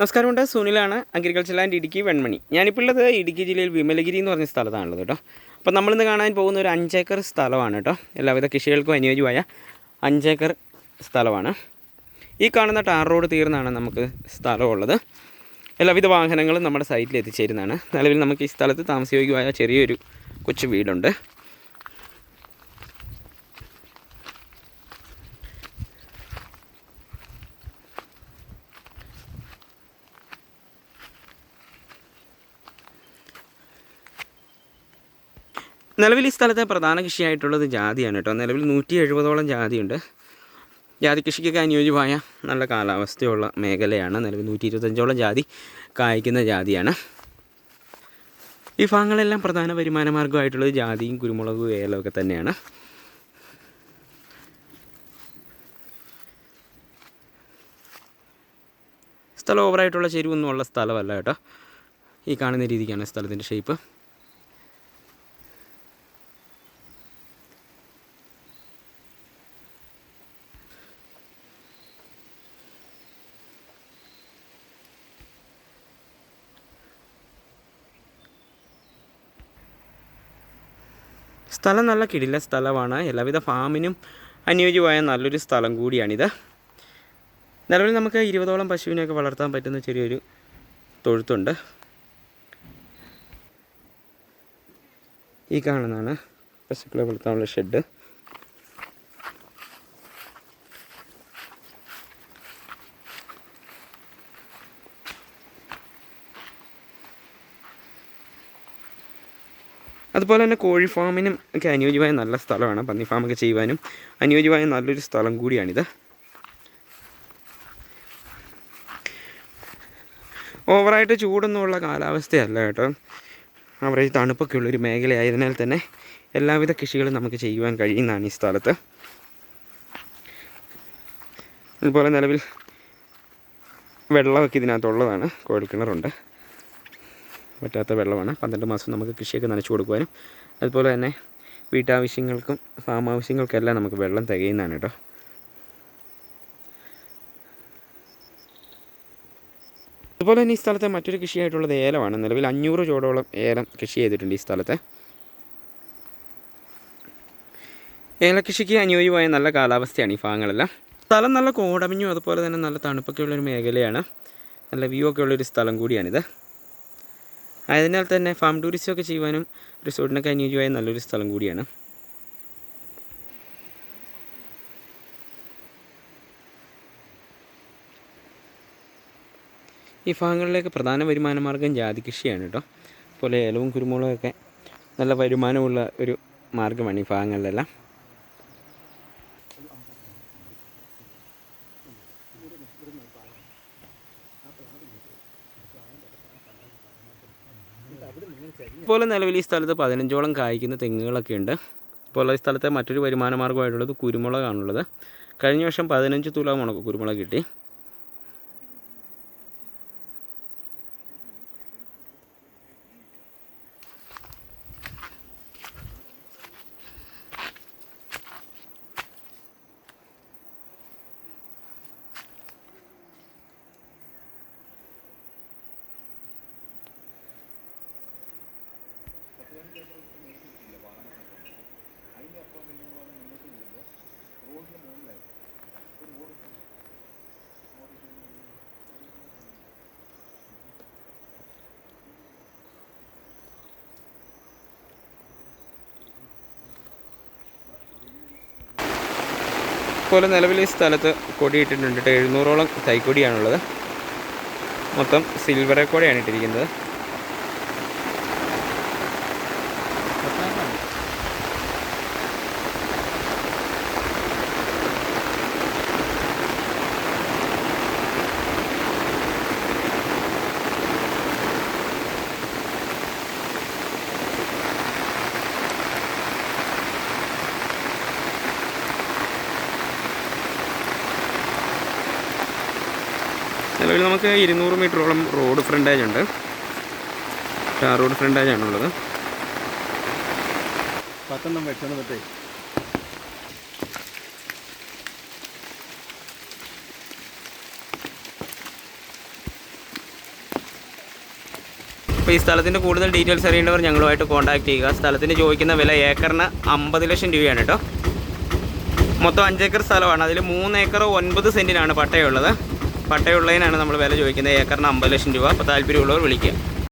നമസ്കാരമുണ്ട്. സുനിലാണ് agriculture land Idukki Venmani. ഞാനിപ്പോൾ ഉള്ളത് ഇടുക്കി ജില്ലയിൽ വിമലഗിരി എന്ന് പറഞ്ഞ സ്ഥലത്താണുള്ളത് കേട്ടോ. അപ്പോൾ നമ്മളിന്ന് കാണാൻ പോകുന്ന ഒരു അഞ്ചേക്കർ സ്ഥലമാണ് കേട്ടോ. എല്ലാവിധ കൃഷികൾക്കും അനുയോജ്യമായ അഞ്ചേക്കർ സ്ഥലമാണ്. ഈ കാണുന്ന ടാർ റോഡ് തീർന്നാണ് നമുക്ക് സ്ഥലമുള്ളത്. എല്ലാവിധ വാഹനങ്ങളും നമ്മുടെ സൈറ്റിൽ എത്തിച്ചേരുന്നതാണ്. നിലവിൽ നമുക്ക് ഈ സ്ഥലത്ത് താമസയോഗ്യമായ ചെറിയൊരു കൊച്ചു വീടുണ്ട്. നിലവിൽ ഈ സ്ഥലത്തെ പ്രധാന കൃഷിയായിട്ടുള്ളത് ജാതിയാണ് കേട്ടോ. നിലവിൽ നൂറ്റി എഴുപതോളം ജാതിയുണ്ട്. ജാതി കൃഷിക്കൊക്കെ അനുയോജ്യമായ നല്ല കാലാവസ്ഥയുള്ള മേഖലയാണ്. നിലവിൽ നൂറ്റി ഇരുപത്തഞ്ചോളം ജാതി കായ്ക്കുന്ന ജാതിയാണ്. ഈ ഭാഗങ്ങളെല്ലാം പ്രധാന വരുമാന മാർഗമായിട്ടുള്ളത് ജാതിയും കുരുമുളകും ഏലവും ഒക്കെ തന്നെയാണ്. സ്ഥലം ഓവറായിട്ടുള്ള ചെരുവൊന്നും ഉള്ള സ്ഥലമല്ല കേട്ടോ. ഈ കാണുന്ന രീതിക്കാണ് സ്ഥലത്തിന്റെ ഷേപ്പ് സ്ഥലം നല്ല കിടില സ്ഥലമാണ്. എല്ലാവിധ ഫാമിനും അനുയോജ്യമായ നല്ലൊരു സ്ഥലം കൂടിയാണിത്. നിലവിൽ നമുക്ക് ഇരുപതോളം പശുവിനെയൊക്കെ വളർത്താൻ പറ്റുന്ന ചെറിയൊരു തൊഴുത്തുണ്ട്. ഈ കാണുന്നതാണ് പശുക്കളെ വളർത്താനുള്ള ഷെഡ്. അതുപോലെ തന്നെ കോഴി ഫാമിനും ഒക്കെ അനുയോജ്യമായ നല്ല സ്ഥലമാണ്. പന്നി ഫാമൊക്കെ ചെയ്യുവാനും അനുയോജ്യമായ നല്ലൊരു സ്ഥലം കൂടിയാണിത്. ഓവറായിട്ട് ചൂടൊന്നുമുള്ള കാലാവസ്ഥയല്ല കേട്ടോ. അവരെ തണുപ്പൊക്കെ ഉള്ളൊരു മേഖലയായതിനാൽ തന്നെ എല്ലാവിധ കൃഷികളും നമുക്ക് ചെയ്യുവാൻ കഴിയുന്നതാണ് ഈ സ്ഥലത്ത്. അതുപോലെ നിലവിൽ വെള്ളമൊക്കെ ഇതിനകത്തുള്ളതാണ്. കുഴൽക്കിണറുണ്ട് പറ്റാത്ത വെള്ളമാണ്. പന്ത്രണ്ട് മാസം നമുക്ക് കൃഷിയൊക്കെ നനച്ചു കൊടുക്കുവാനും അതുപോലെ തന്നെ വീട്ടാവശ്യങ്ങൾക്കും ഫാം ആവശ്യങ്ങൾക്കെല്ലാം നമുക്ക് വെള്ളം തികയുന്നതാണ് കേട്ടോ. അതുപോലെ തന്നെ ഈ സ്ഥലത്തെ മറ്റൊരു കൃഷിയായിട്ടുള്ളത് ഏലമാണ്. നിലവിൽ അഞ്ഞൂറ് ചോടോളം ഏലം കൃഷി ചെയ്തിട്ടുണ്ട് ഈ സ്ഥലത്തെ. ഏലകൃഷിക്ക് അനുയോജ്യമായ നല്ല കാലാവസ്ഥയാണ് ഈ ഭാഗങ്ങളെല്ലാം. സ്ഥലം നല്ല കോടമഞ്ഞും അതുപോലെ തന്നെ നല്ല തണുപ്പൊക്കെ ഉള്ളൊരു മേഖലയാണ്. നല്ല വ്യൂ ഒക്കെ ഉള്ളൊരു സ്ഥലം കൂടിയാണിത്. ആയതിനാൽ തന്നെ ഫാം ടൂറിസം ഒക്കെ ചെയ്യുവാനും റിസോർട്ടിനൊക്കെ അനുയോജ്യമായ നല്ലൊരു സ്ഥലം കൂടിയാണ്. ഈ ഭാഗങ്ങളിലേക്ക് പ്രധാന വരുമാന മാർഗം ജാതി കൃഷിയാണ് കേട്ടോ. അതുപോലെ ഏലവും കുരുമുളകൊക്കെ നല്ല വരുമാനമുള്ള ഒരു മാർഗമാണ് ഈ ഭാഗങ്ങളിലെല്ലാം. ഇപ്പോൾ നിലവിൽ ഈ സ്ഥലത്ത് പതിനഞ്ചോളം കായ്ക്കുന്ന തെങ്ങുകളൊക്കെ ഉണ്ട്. ഇപ്പോൾ ഈ സ്ഥലത്തെ മറ്റൊരു വരുമാന മാർഗമായിട്ടുള്ളത് കുരുമുളകാണുള്ളത്. കഴിഞ്ഞ വർഷം പതിനഞ്ച് തുല മുളക് കുരുമുളക് കിട്ടി. പോലെ നിലവിൽ ഈ സ്ഥലത്ത് കൊടിയിട്ടിട്ടുണ്ട്. എഴുന്നൂറോളം തൈക്കൊടിയാണുള്ളത്. മൊത്തം സിൽവറെ കൊടിയാണ് ഇട്ടിരിക്കുന്നത്. നിലവിൽ നമുക്ക് ഇരുന്നൂറ് മീറ്ററോളം റോഡ് ഫ്രണ്ടേജ് ഉണ്ട്. ടാർ റോഡ് ഫ്രണ്ടേജ് ആണുള്ളത്. പത്തെണ്ണം വെച്ചോണ്ട് പറ്റേ അപ്പോൾ ഈ സ്ഥലത്തിന്റെ കൂടുതൽ ഡീറ്റെയിൽസ് അറിയേണ്ടവർ ഞങ്ങളുമായിട്ട് കോൺടാക്ട് ചെയ്യുക. സ്ഥലത്തിന് ചോദിക്കുന്ന വില ഏക്കറിന് അമ്പത് ലക്ഷം രൂപയാണ് കേട്ടോ. മൊത്തം അഞ്ചേക്കർ സ്ഥലമാണ്. അതിൽ മൂന്ന് ഏക്കർ ഒൻപത് സെന്റിനാണ് പട്ടയുള്ളത്. പട്ടയുള്ളതിനാണ് നമ്മൾ വില ചോദിക്കുന്നത്. ഏക്കറിന് അമ്പത് ലക്ഷം രൂപ. അപ്പോൾ താല്പര്യമുള്ളവർ വിളിക്കുക.